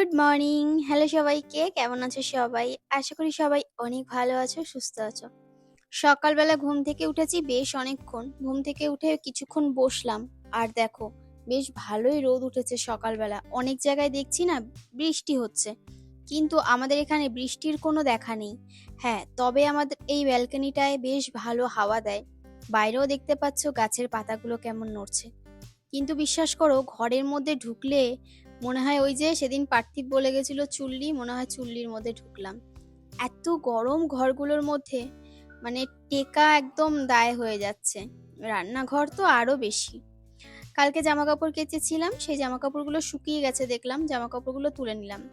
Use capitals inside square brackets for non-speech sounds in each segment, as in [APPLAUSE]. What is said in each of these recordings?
Good morning. Hello সবাইকে, কেমন আছো সবাই? আশা করি সবাই অনেক ভালো আছো, সুস্থ আছো। সকালবেলা ঘুম থেকে উঠেছি বেশ অনেকক্ষণ। ঘুম থেকে উঠে কিছুক্ষণ বসলাম। আর দেখো, বেশ ভালোই রোদ উঠেছে সকালবেলা। অনেক জায়গায় দেখছি না বৃষ্টি হচ্ছে। কিন্তু আমাদের এখানে বৃষ্টির কোনো দেখা নেই। হ্যাঁ তবে আমাদের এই ব্যালকনিটায় বেশ ভালো হাওয়া দেয়। বাইরেও দেখতে পাচ্ছ গাছের পাতাগুলো কেমন নড়ছে। কিন্তু বিশ্বাস করো, ঘরের মধ্যে ঢুকলে মনে হয় ওই যে সেদিন পার্থিব বলে গেছিল চুল্লি, মনে হয় চুল্লির মধ্যে ঢুকলাম। এত গরম ঘরগুলোর মধ্যে মানে টেকা একদম দায় হয়ে যাচ্ছে। রান্নাঘর তো আরও বেশি। কালকে জামা কাপড় কেচেছিলাম, সেই জামা কাপড়গুলো শুকিয়ে গেছে দেখলাম জামা কাপড়গুলো তুলে নিলাম।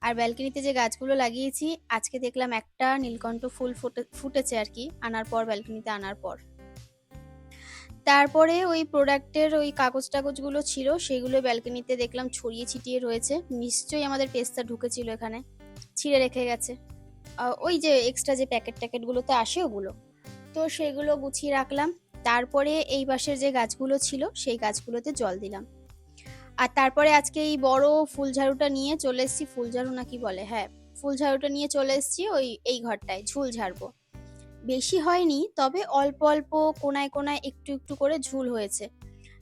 আর ব্যালকনিতে যে গাছগুলো লাগিয়েছি, আজকে দেখলাম একটা নীলকণ্ঠ ফুল ফুটে, ফুটেছে আর কি, আনার পর, ব্যালকনিতে আনার পর। তারপরে ওই প্রোডাক্টের ওই কাগজ টাগজগুলো ছিল, সেগুলো ব্যালকনিতে দেখলাম ছড়িয়ে ছিটিয়ে রয়েছে। নিশ্চয়ই আমাদের পেস্তা ঢুকেছিল এখানে, ছিঁড়ে রেখে গেছে। ওই যে এক্সট্রা যে প্যাকেট ট্যাকেটগুলোতে আসে ওগুলো। তো সেগুলো গুছিয়ে রাখলাম। তারপরে এই পাশের যে গাছগুলো ছিল, সেই গাছগুলোতে জল দিলাম। আর তারপরে আজকে এই বড় ফুলঝাড়ুটা নিয়ে চলে এসেছি ফুল ঝাড়ু না বলে? হ্যাঁ ফুল ঝাড়ুটা নিয়ে চলে এসেছি ওই, এই ঘরটায়, ঝুল ঝাড়বো। বেশি হয়নি, তবে অল্প অল্প কোনায় কোনায় একটু একটু করে ঝুল হয়েছে।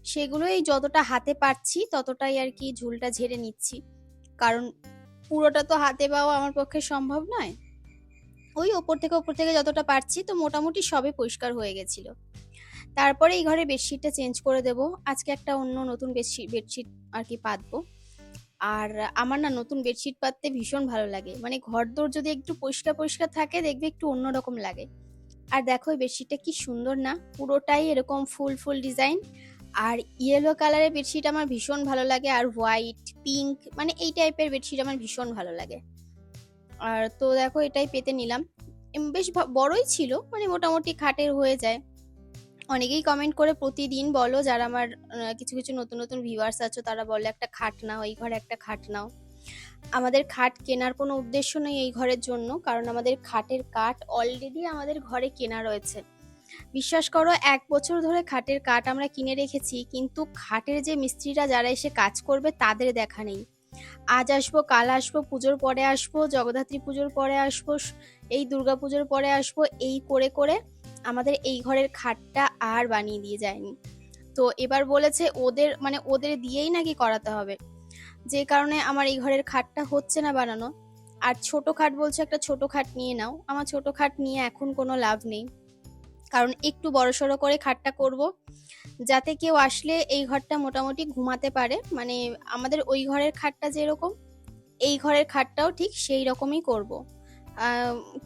সেগুলোই যতটা হাতে পারছি, ততটাই আর কি ঝুলটা ঝেড়ে নিচ্ছি। কারণ পুরোটা তো হাতে পাওয়া আমার পক্ষে সম্ভব নয়। ওই ওপর থেকে ওপর থেকে যতটা পারছি, তো মোটামুটি সবে পরিষ্কার হয়ে গেছিল। তারপরে এই ঘরে বেডশিটটা চেঞ্জ করে দেব। আজকে একটা অন্য নতুন বেডশিট বেডশিট আর কি পাতবো। আর আমার না নতুন বেডশিট পাততে ভীষণ ভালো লাগে। মানে ঘর দোর যদি একটু পরিষ্কার পরিষ্কার থাকে, দেখবে একটু অন্যরকম লাগে। আর দেখো এই বেডশিটটা কি সুন্দর না? পুরোটাই এরকম ফুল ফুল ডিজাইন আর ইয়েলো কালারের বেডশিট আমার ভীষণ ভালো লাগে। আর হোয়াইট পিঙ্ক মানে এই টাইপের বেডশিট আমার ভীষণ ভালো লাগে। আর তো দেখো এটাই পেতে নিলাম। বেশ বড়ই ছিল মানে মোটামুটি খাটের হয়ে যায়। অনেকেই কমেন্ট করে, প্রতিদিন বলো যারা আমার কিছু কিছু নতুন নতুন ভিউয়ার্স আছো, তারা বলে, একটা খাট নাও, এই ঘরে একটা খাট নাও। আমাদের খাট কেনার কোনো উদ্দেশ্য নেই এই ঘরের জন্য, কারণ আমাদের খাটের কাঠ অলরেডি আমাদের ঘরে কেনা রয়েছে। বিশ্বাস করো, এক বছর ধরে খাটের কাঠ আমরা কিনে রেখেছি, কিন্তু খাটের যে মিস্ত্রিরা যারা এসে কাজ করবে তাদের দেখা নেই। আজ আসব, কাল আসব, পুজোর পরে আসব, জগদ্ধাত্রী পুজোর পরে আসব, এই দুর্গা পুজোর পরে আসব, এই করে করে আমাদের এই ঘরের খাটটা আর বানিয়ে দিয়ে যায়নি। তো এবার বলেছে ওদের মানে ওদের দিয়েই নাকি করাতে হবে। যে কারণে আমার এই ঘরের খাটটা হচ্ছে না বানানো। আর ছোট খাট বলছে একটা ছোট খাট নিয়ে নাও। আমার ছোট খাট নিয়ে এখন কোনো লাভ নেই। কারণ একটু বড়সড় করে খাটটা করব। যাতে কেউ আসলে এই ঘরটা মোটামুটি ঘুমাতে পারে। মানে আমাদের ওই ঘরের খাটটা যেরকম, এই ঘরের খাটটাও ঠিক সেই রকমই করব।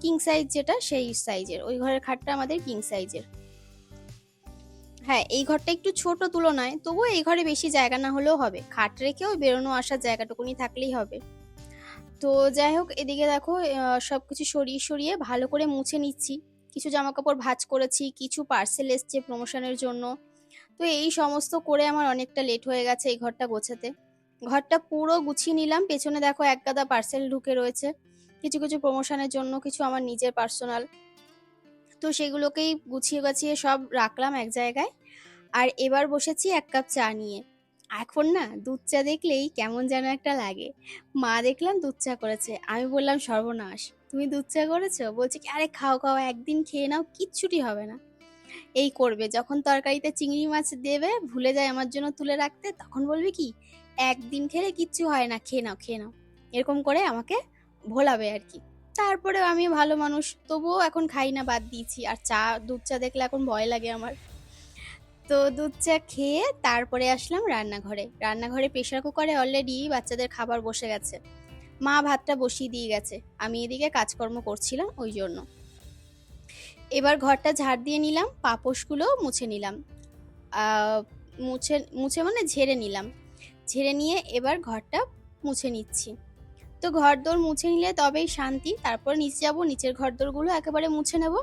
কিং সাইজ যেটা সেই সাইজের ওই ঘরের খাটটা আমাদের কিং সাইজের হ্যাঁ এই ঘরটা একটু ছোট তুলনায়, তবুও এই ঘরে বেশি জায়গা না হলেও হবে। খাট রেখেও বেরোনো, আসার জায়গাটুকুনি থাকলেই হবে। তো যাই হোক, এদিকে দেখো সব কিছু সরিয়ে সরিয়ে ভালো করে মুছে নিচ্ছি। কিছু জামা কাপড় ভাঁজ করেছি, কিছু পার্সেল এসছে প্রমোশনের জন্য। তো এই সমস্ত করে আমার অনেকটা লেট হয়ে গেছে এই ঘরটা গোছাতে। ঘরটা পুরো গুছিয়ে নিলাম, পেছনে দেখো এক গাদা পার্সেল ঢুকে রয়েছে। কিছু কিছু প্রমোশনের জন্য, কিছু আমার নিজের পার্সোনাল তো সেগুলোকেই গুছিয়ে গাছিয়ে সব রাখলাম এক জায়গায়। আর এবার বসেছি এক কাপ চা নিয়ে। এখন না দুধ চা দেখলেই কেমন যেন একটা লাগে। মা দেখলাম দুধ চা করেছে, আমি বললাম সর্বনাশ, তুমি দুধ চা করেছ? বলছে কি, আরে খাও খাও, একদিন খেয়ে নাও, কিচ্ছুটি হবে না। এই করবে, যখন তরকারিতে চিংড়ি মাছ দেবে, ভুলে যায় আমার জন্য তুলে রাখতে, তখন বলবে কি, একদিন খেলে কিচ্ছু হয় না, খেয়ে নাও খেয়ে নাও। এরকম করে আমাকে ভোলাবে আর কি। তারপরে আমি ভালো মানুষ, তবুও এখন খাই না, বাদ দিয়েছি। আর চা, দুধ চা দেখলে এখন ভয় লাগে আমার। তো দুধ চা খেয়ে তারপরে আসলাম রান্নাঘরে। রান্নাঘরে প্রেশার কুকারে অলরেডি বাচ্চাদের খাবার বসে গেছে। মা ভাতটা বসিয়ে দিয়ে গেছে। আমি এদিকে কাজকর্ম করছিলাম ওই জন্য। এবার ঘরটা ঝাড় দিয়ে নিলাম, পাপোশগুলো মুছে নিলাম। মুছে মুছে মানে ঝেড়ে নিলাম। ঝেড়ে নিয়ে এবার ঘরটা মুছে নিচ্ছি। তো ঘর দোর মুছে নিলে তবেই শান্তি, তারপর নিচে যাব, নিচের ঘর দোরগুলো একেবারে মুছে নেব।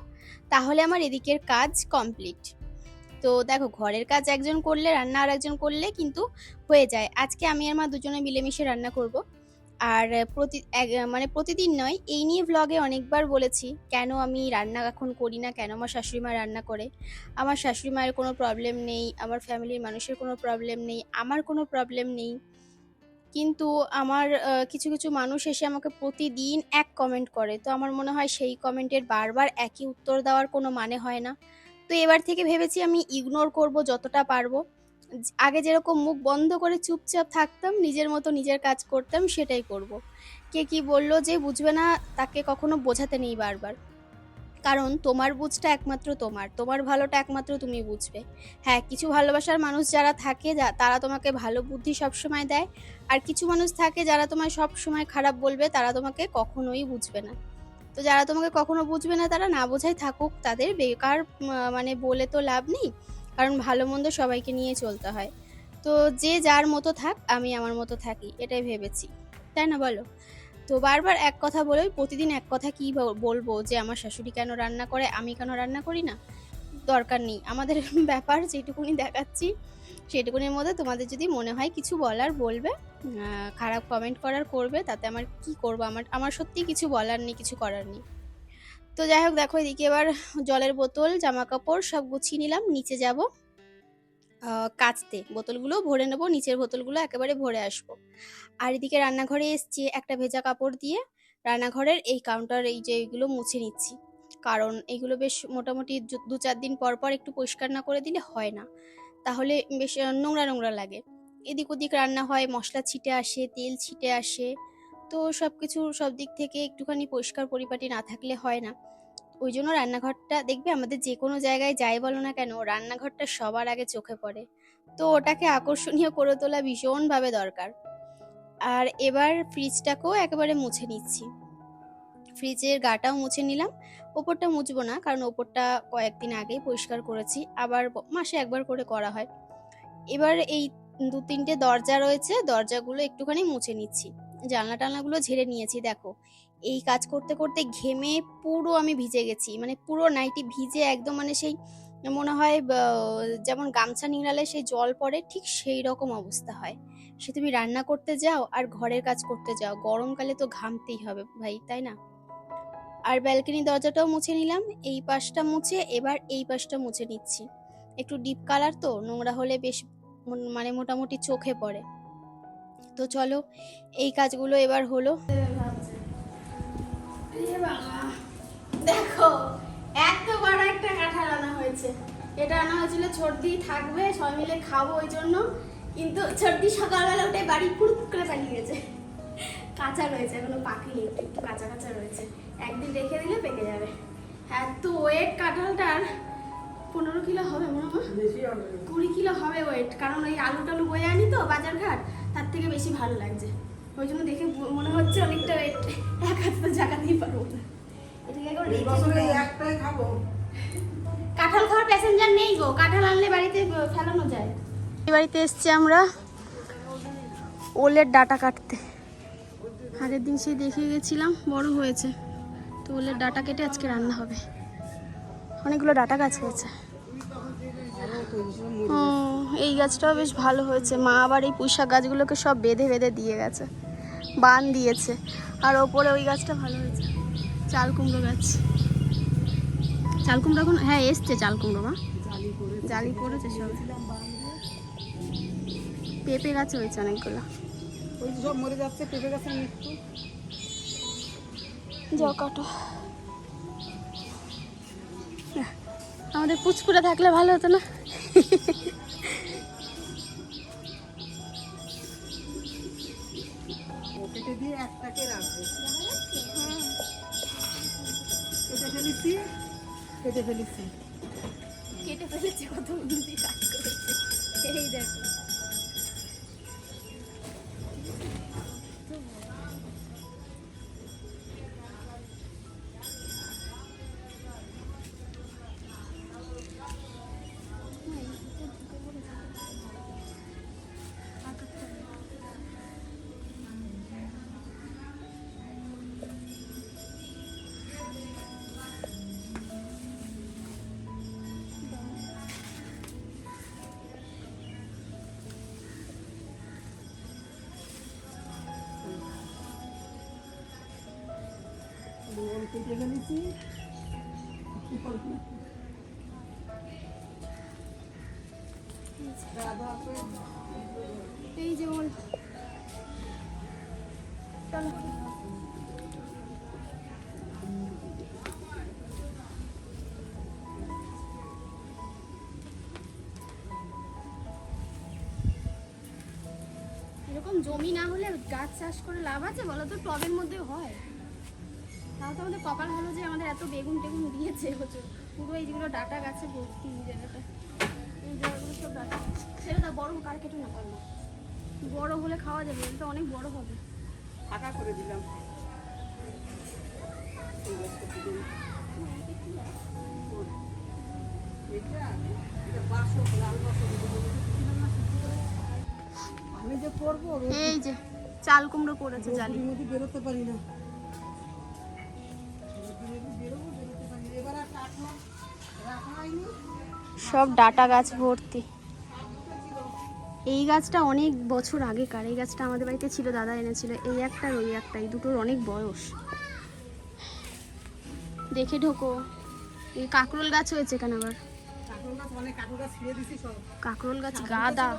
তাহলে আমার এদিকের কাজ কমপ্লিট তো দেখো, ঘরের কাজ একজন করলে, রান্না আর একজন করলে কিন্তু হয়ে যায়। আজকে আমি আর মা দুজনে মিলেমিশে রান্না করব। আর প্রতি মানে প্রতিদিন নয়, এই নিয়ে ভ্লগে অনেকবার বলেছি, কেন আমি রান্না এখন করি না, কেন আমার শাশুড়ি মা রান্না করে? আমার শাশুড়ি মায়ের কোনো প্রবলেম নেই, আমার ফ্যামিলির মানুষের কোনো প্রবলেম নেই, আমার কোনো প্রবলেম নেই। কিন্তু আমার কিছু কিছু মানুষ এসে আমাকে প্রতিদিন এক কমেন্ট করে। তো আমার মনে হয় সেই কমেন্টের বারবার একই উত্তর দেওয়ার কোনো মানে হয় না। তো এবার থেকে ভেবেছি আমি ইগনোর করব যতটা পারব। আগে যেরকম মুখ বন্ধ করে চুপচাপ থাকতাম, নিজের মতো নিজের কাজ করতাম, সেটাই করব। কে কি বলল যে বুঝবে না, তাকে কখনো বোঝাতে নেই বারবার। কারণ তোমার বুঝটা একমাত্র তোমার তোমার ভালোটা একমাত্র তুমি বুঝবে। হ্যাঁ কিছু ভালোবাসার মানুষ যারা থাকে তারা তোমাকে ভালো বুদ্ধি সবসময় দেয়, আর কিছু মানুষ থাকে যারা তোমায় সব সময় খারাপ বলবে, তারা তোমাকে কখনোই বুঝবে না। তো যারা তোমাকে কখনো বুঝবে না, তারা না বোঝাই থাকুক, তাদের বেকার মানে বলে তো লাভ নেই, কারণ ভালো মন্দ সবাইকে নিয়ে চলতে হয়। তো যে যার মতো থাক, আমি আমার মতো থাকি, এটাই ভেবেছি। তাই না বলো? তো বারবার এক কথা বলে প্রতিদিন এক কথা কি বলব যে আমার শাশুড়ি কেন রান্না করে, আমি কেন রান্না করি না? দরকার নেই। আমাদের [LAUGHS] ব্যাপার যেটুকুনি দেখাচ্ছি, সেটুকুনির মধ্যে তোমাদের যদি মনে হয় কিছু বলার বলবে খারাপ কমেন্ট করার করবে, তাতে আমার কি করব? আমার আমার সত্যি কিছু বলার নেই, কিছু করার নেই। তো যাই হোক, দেখো এদিকে এবার জলের বোতল, জামা কাপড় সব গুছিয়ে নিলাম, নিচে যাব। কাচতে। বোতলগুলো ভরে নেব, নিচের বোতলগুলো একেবারে ভরে আসব। আর এদিকে রান্নাঘরে এসছি একটা ভেজা কাপড় দিয়ে। রান্নাঘরের এই কাউন্টার এই যে এইগুলো মুছে নিচ্ছি। কারণ এগুলো বেশ মোটামুটি দু- চার দিন পর পর একটু পরিষ্কার না করে দিলে হয় না। তাহলে বেশ নোংরা নোংরা লাগে। এদিক ওদিক রান্না হয়, মশলা ছিটে আসে, তেল ছিটে আসে। তো সব কিছু সব দিক থেকে একটুখানি পরিষ্কার পরিপাটি না থাকলে হয় না। ওই জন্য রান্নাঘরটা দেখবে আমাদের যে কোনো জায়গায় যাই বলো না কেন, রান্নাঘরটা সবার আগে চোখে পড়ে। তো ওটাকে আকর্ষণীয় করে তোলা ভীষণভাবে দরকার। আর এবার ফ্রিজটাকেও একেবারে মুছে নিচ্ছি। ফ্রিজের গাটাও মুছে নিলাম। ওপরটা মুছবো না, কারণ ওপরটা কয়েকদিন আগেই পরিষ্কার করেছি। আবার মাসে একবার করে করা হয়। এবার এই দু তিনটে দরজা রয়েছে, দরজাগুলো একটুখানি মুছে নিচ্ছি। জানলা টানলাগুলো ঝেড়ে নিয়েছি, দেখো। এই কাজ করতে করতে ঘেমে পুরো আমি ভিজে গেছি। মানে পুরো নাইটি ভিজে একদম মানে সেই মনে হয় যেমন গামছা নিংড়ালে সেই জল পড়ে, ঠিক সেই রকম অবস্থা হয়। সে তুমি রান্না করতে যাও আর ঘরের কাজ করতে যাও। গরমকালে তো ঘামতেই হবে ভাই, তাই না? আর ব্যালকনি দরজাটাও মুছে নিলাম, এই পাশটা মুছে, এবার এই পাশটা মুছে নিচ্ছি। একটু ডিপ কালার তো, নোংরা হলে বেশ মানে মোটামুটি চোখে পড়ে। তো চলো, এই কাজগুলো এবার হলো। দেখো এত বড় একটা কাঁঠাল আনা হয়েছে। এটা আনা হয়েছিল ছর্দি থাকবে সবাই মিলে খাব ওই জন্য। কিন্তু ছর্দি সকালবেলা উঠে বাড়ি ফুরুত করে পালিয়ে গেছে। কাঁচা রয়েছে এখনও পাকেনি একটু একটু কাঁচা কাঁচা রয়েছে। একদিন রেখে দিলে পেকে যাবে। এত ওয়েট কাঁঠালটার পনেরো কিলো হবে মনে হয়। কুড়ি কিলো হবে ওয়েট কারণ ওই আলু টালু বয়ে আনি তো বাজার ঘাট তার থেকে বেশি ভালো লাগছে। ওই জন্য দেখে মনে হচ্ছে অনেকটা এক হাতে তো জায়গাতেই পারব না। এটাকে। কাঁঠাল খাওয়ার প্যাসেঞ্জার নেই গো। কাঁঠাল আনলে বাড়িতে ফেলানো যায়। বাড়িতে এসছি আমরা ওলের ডাটা কাটতে। আগের দিন সেই গেছিলাম বড় হয়েছে। তো ওলের ডাটা কেটে আজকে রান্না হবে। অনেকগুলো ডাটা গাছ হয়েছে। ও এই গাছটাও বেশ ভালো হয়েছে। মা আবার এই পুঁইশাক গাছগুলোকে সব বেঁধে বেঁধে দিয়ে গেছে। বান দিয়েছে। আর ওপরে ওই গাছটা ভালো হয়েছে। চাল কুমড়ো গাছ। চাল কুমড়ো এখন হ্যাঁ এসছে চাল কুমড়ো মা। জালি পড়েছে সব। পেঁপে গাছ হয়েছে অনেকগুলো। ওই সব মরে যাচ্ছে পেঁপে গাছের মৃত্যু। যাও কাটো। আমাদের পুচকুটা থাকলে ভালো হতো না? কেটে দিয়ে একটাকে কেটে ফেলেছি। কেটে ফেলেছি। ফেলেছি কত দিয়ে কাজ করেছে। এই দেখো। কেটে ফেলেছি এই যে এরকম জমি না হলে গাছ চাষ করে লাভ আছে বলো তো? টবের মধ্যে হয়। কপাল ভালো যে আমাদের এত বেগুন টেগুন দিয়েছে হচ্ছে পুরো এই যেগুলো ডাটা গাছে ভর্তি এই জায়গাটা সব ডাটা। সেটা তো বড় কার কেটে না পারল বড় হলে খাওয়া যাবে এটা অনেক বড় হবে। ফাঁকা করে দিলাম। এই যে করব এই যে চাল কুমড়ো করেছে জালি। বেরোতে পারি না। সব ডাটা গাছ ভর্তি। এই গাছটা অনেক বছর আগেকার। এই গাছটা আমাদের বাড়িতে ছিল দাদা এনেছিল। এই একটা ওই একটা এই দুটোর অনেক বয়স। দেখে ঢোকো। এই কাকরোল গাছ হয়েছে এখানে আবার? কাঁকরোল গাছ গাদা।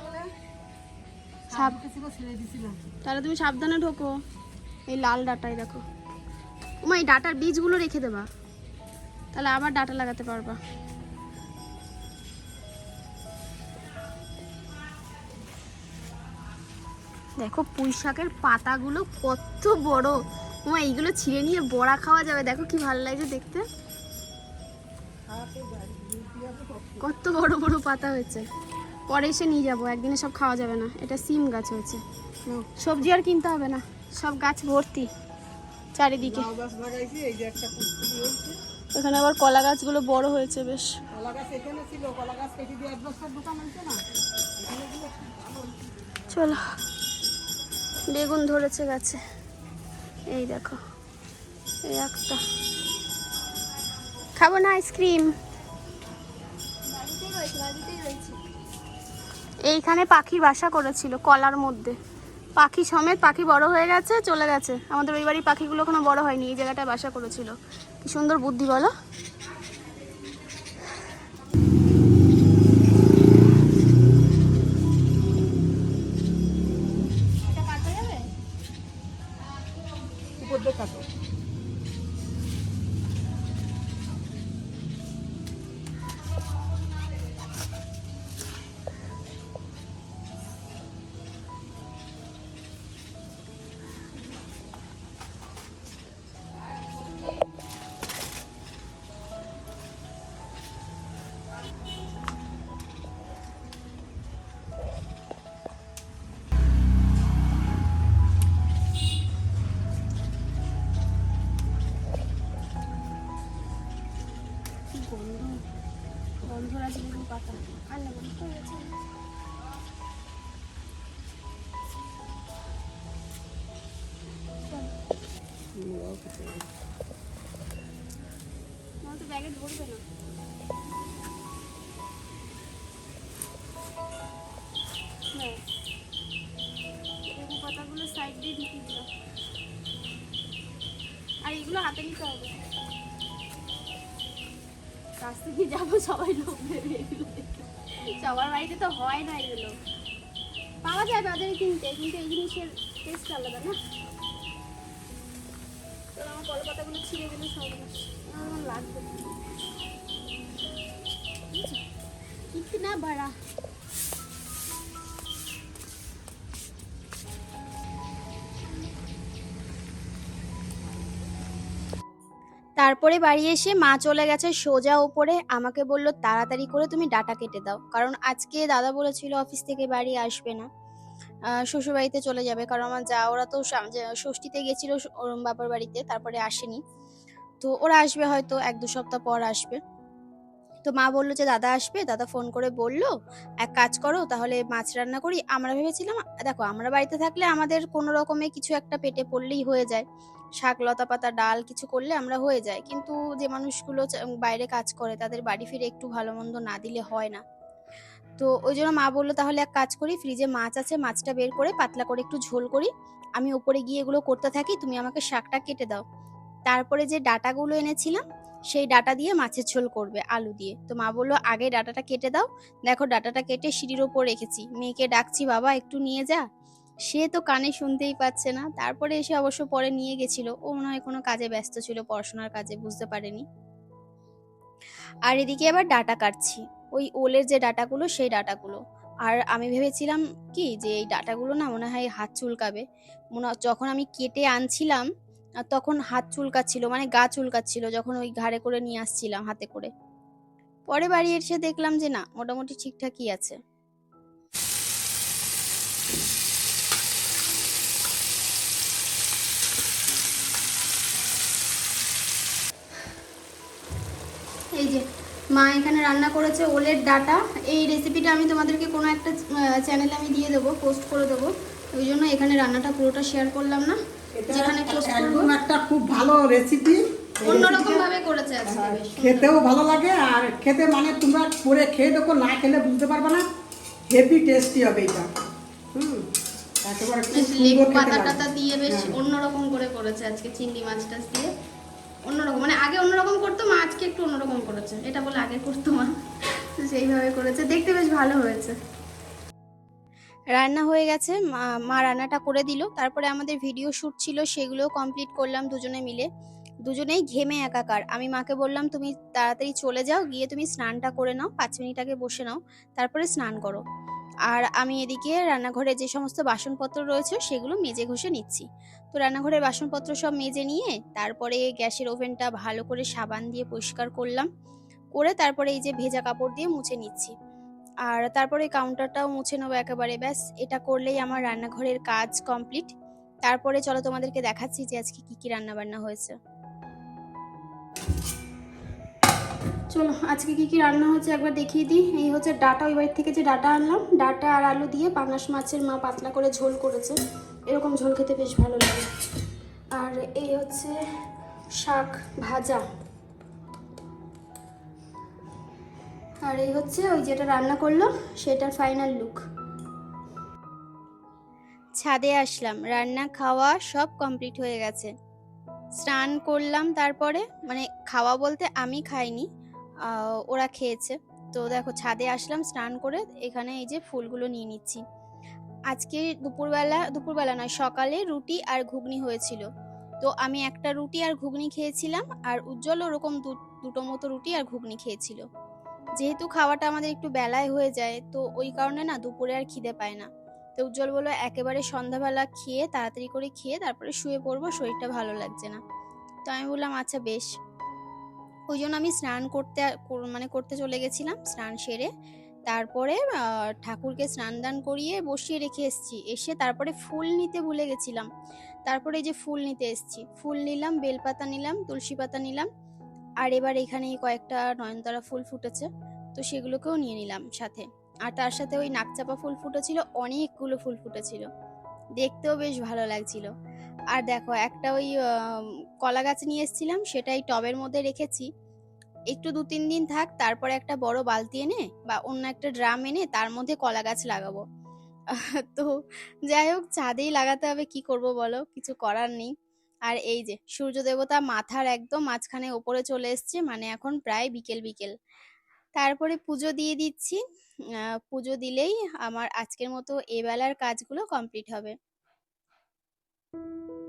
তাহলে তুমি সাবধানে ঢোকো। এই লাল ডাটাই দেখো। উমা এই ডাটার বীজগুলো রেখে দেবা। তাহলে আবার ডাটা লাগাতে পারবা। দেখো পুঁই শাকের পাতাগুলো কত বড়। উমা এইগুলো ছিঁড়ে নিয়ে বড়া খাওয়া যাবে। দেখো কি ভালো লাগছে দেখতে। কত বড় বড় পাতা হয়েছে। পরে এসে নিয়ে যাব একদিনে সব খাওয়া যাবে না। এটা সিম গাছ হয়েছে। সবজি আর কিনতে হবে না। সব গাছ ভর্তি চারিদিকে। এখানে আবার কলা গাছগুলো বড় হয়েছে বেশ। চলো। বেগুন ধরেছে গাছে। এই দেখো এই একটা। খাব না আইসক্রিম। এইখানে পাখি বাসা করেছিল কলার মধ্যে। পাখি সমেত পাখি বড় হয়ে গেছে চলে গেছে। আমাদের ওই বাড়ির পাখিগুলো কোনো বড় হয়নি এই জায়গাটায় বাসা করেছিল। কি সুন্দর বুদ্ধি বলো। সাইড দিয়ে দিলাম আর এগুলো হাতে নিতে হবে। কাছ থেকে যাব, সবাই লোক সবার বাড়িতে তো হয় না এগুলো। পাওয়া যায় বাজারে কিনতে, কিন্তু এই জিনিসের টেস্ট আলাদা না। আমার কলা পাতাগুলো ছিঁড়ে গেলে সব। আমার লাগবে। কিতনা বড়া তারপরে বাড়ি এসে মা চলে গেছে সোজা ওপরে। আমাকে বলল, তাড়াতাড়ি করে তুমি ডাটা কেটে দাও। কারণ আজকে দাদা বলেছিল অফিস থেকে বাড়ি আসবে না। শ্বশুরবাড়িতে চলে যাবে। কারণ আমার যা, ওরা তো ষষ্ঠীতে গেছিল বাবার বাড়িতে, তারপরে আসেনি। তো ওরা আসবে হয়তো এক দু সপ্তাহ পর আসবে। তো মা বলল যে, দাদা আসবে? দাদা ফোন করে বলল, এক কাজ করো, তাহলে মাছ রান্না করি। আমরা ভেবেছিলাম, দেখো, আমরা বাড়িতে থাকলে আমাদের কোনো রকমে কিছু একটা পেটে পড়লেই হয়ে যায়। শাক, লতা পাতা, ডাল কিছু করলে আমরা হয়ে যায় কিন্তু যে মানুষগুলো বাইরে কাজ করে, তাদের বাড়ি ফিরে একটু ভালো মন্দ না দিলে হয় না। তো ওই জন্য মা বলল, তাহলে এক কাজ করি, ফ্রিজে মাছ আছে, মাছটা বের করে পাতলা করে একটু ঝোল করি। আমি উপরে গিয়ে এগুলো করতে থাকি, তুমি আমাকে শাকটা কেটে দাও। তারপরে যে ডাটাগুলো এনেছিলাম, সেই ডাটা দিয়ে মাছের ঝোল করবে, আলু দিয়ে। তো মা বলল, আগে ডাটাটা কেটে দাও। দেখো, ডাটাটা কেটে সিঁড়ির ওপর রেখেছি। মেয়েকে ডাকছি, বাবা, একটু নিয়ে যা। সে তো কানে শুনতেই পাচ্ছে না। তারপরে এসে অবশ্য পরে নিয়ে গেছিল। ও মনে হয় কোনো কাজে ব্যস্ত ছিল, পড়াশোনার কাজে, বুঝতে পারেনি। আর এদিকে আবার ডাটা কাটছি। ওই ওলের যে ডাটাগুলো, সেই ডাটাগুলো। আর আমি ভেবেছিলাম কি যে এই ডাটাগুলো না মনে হয় হাত চুলকাবে। মনে যখন আমি কেটে আনছিলাম তখন হাত চুলকাচ্ছিল মানে গা চুলকাচ্ছিল, যখন ওই ঘাড়ে করে নিয়ে আসছিলাম হাতে করে। পরে বাড়ি এসে দেখলাম যে না, মোটামুটি ঠিকঠাকই আছে। এই যে মা এখানে রান্না করেছে ওলের ডাটা। এই রেসিপিটা আমি তোমাদেরকে কোনো একটা চ্যানেলে আমি দিয়ে দেবো পোস্ট করে দেবো। ওই জন্য এখানে রান্নাটা পুরোটা শেয়ার করলাম না। যেখানে করব। একটা খুব ভালো রেসিপি অন্যরকম ভাবে করেছে আজকে হ্যাঁ। খেতেও ভালো লাগে আর খেতে মানে তোমরা করে খেয়ে দেখো না খেলে বুঝতে পারবে না। হেভি টেস্টি হবে এটা। হুম একেবারে পাতা টাতা দিয়ে বেশ হ্যাঁ। অন্যরকম করে করেছে আজকে চিংড়ি মাছ টাছ দিয়ে। অন্যরকম মানে আগে অন্যরকম করতো, মা আজকে একটু অন্যরকম করেছে। এটা বলে আগে করতো মা। সেইভাবে করেছে। দেখতে বেশ ভালো হয়েছে। রান্না হয়ে গেছে। মা মা রান্নাটা করে দিল। তারপরে আমাদের ভিডিও শ্যুট ছিল, সেগুলোও কমপ্লিট করলাম দুজনে মিলে। দুজনেই ঘেমে একাকার। আমি মাকে বললাম, তুমি তাড়াতাড়ি চলে যাও, গিয়ে তুমি স্নানটা করে নাও, পাঁচ মিনিট আগে বসে নাও। তারপরে স্নান করো। আর আমি এদিকে রান্নাঘরে যে সমস্ত বাসনপত্র রয়েছে সেগুলো মেজে ঘষে নিচ্ছি। তো রান্নাঘরের বাসনপত্র সব মেজে নিয়ে তারপরে গ্যাসের ওভেনটা ভালো করে সাবান দিয়ে পরিষ্কার করলাম। করে তারপরে এই যে ভেজা কাপড় দিয়ে মুছে নিচ্ছি। আর তারপরে কাউন্টারটাও মুছে নেব একেবারে, ব্যাস। এটা করলেই আমার রান্নাঘরের কাজ কমপ্লিট তারপরে চলো তোমাদেরকে দেখাচ্ছি যে আজকে কি কি রান্নাবান্না হয়েছে। চলো, আজকে কি কি রান্না হচ্ছে একবার দেখিয়ে দিই। এই হচ্ছে ডাটা, ওই বাড়ির থেকে যে ডাটা আনলাম, ডাটা আর আলু দিয়ে পাঙাশ মাছের মা পাতলা করে ঝোল করেছে। এরকম ঝোল খেতে বেশ ভালো লাগে। আর এই হচ্ছে শাক ভাজা। আর এই হচ্ছে ওই যেটা রান্না করল, সেটার ফাইনাল লুক ছাদে আসলাম, রান্না, খাওয়া সব কমপ্লিট হয়ে গেছে। স্নান করলাম তারপরে মানে খাওয়া বলতে আমি খাইনি ওরা খেয়েছে। তো দেখো, ছাদে আসলাম, স্নান করে এখানে এই যে ফুলগুলো নিয়ে নিচ্ছি। আজকে দুপুরবেলা দুপুরবেলা নয়, সকালে রুটি আর ঘুগনি হয়েছিল। তো আমি একটা রুটি আর ঘুগনি খেয়েছিলাম আর উজ্জ্বল ওরকম দুটো মতো রুটি আর ঘুগনি খেয়েছিল। যেহেতু খাওয়াটা আমাদের একটু বেলায় হয়ে যায়, তো ওই কারণে না দুপুরে আর খিদে পায় না। তো উজ্জ্বল বলল, একেবারে সন্ধ্যাবেলা খেয়ে তাড়াতাড়ি করে খেয়ে তারপরে শুয়ে পড়ব, শরীরটা ভালো লাগছে না। তো আমি বললাম আচ্ছা বেশ। ওই জন্য আমি স্নান করতে মানে করতে চলে গেছিলাম স্নান সেরে। তারপরে ঠাকুরকে স্নান দান করিয়ে বসিয়ে রেখে এসেছি। এসে তারপরে ফুল নিতে ভুলে গেছিলাম। তারপরে এই যে ফুল নিতে এসেছি। ফুল নিলাম, বেলপাতা নিলাম, তুলসী পাতা নিলাম। আর এবার এখানে কয়েকটা নয়নতারা ফুল ফুটেছে। তো সেগুলোকেও নিয়ে নিলাম সাথে। আর তার সাথে ওই নাকচাপা ফুল ফুটেছিল, অনেকগুলো ফুল ফুটেছিল। দেখতেও বেশ ভালো লাগছিল। আর দেখো, একটা ওই কলা গাছ নিয়ে এসেছিলাম, সেটাই টবের মধ্যে রেখেছি। একটু দু তিন দিন থাক, তারপরে একটা বড় বালতি এনে বা অন্য একটা ড্রাম এনে তার মধ্যে কলা গাছ লাগাবো। [LAUGHS] তো যাই হোক, ছাদেই লাগাতে হবে, কি করব বলো? কিছু করার নেই। আর এই যে, সূর্য দেবতা মাথার একদম মাঝখানে ওপরে চলে এসছে মানে এখন প্রায় বিকেল বিকেল। তারপরে পুজো দিয়ে দিচ্ছি। পুজো দিলেই আমার আজকের মতো এবেলার কাজগুলো কমপ্লিট হবে। thank you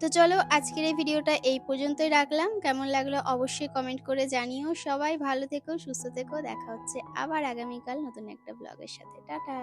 তো চলো আজকের এই ভিডিওটা এই পর্যন্তই রাখলাম। কেমন লাগল অবশ্যই কমেন্ট করে জানিও। সবাই ভালো থেকো, সুস্থ থেকো। দেখা হচ্ছে আবার আগামীকাল নতুন একটা ব্লগের সাথে। টাটা।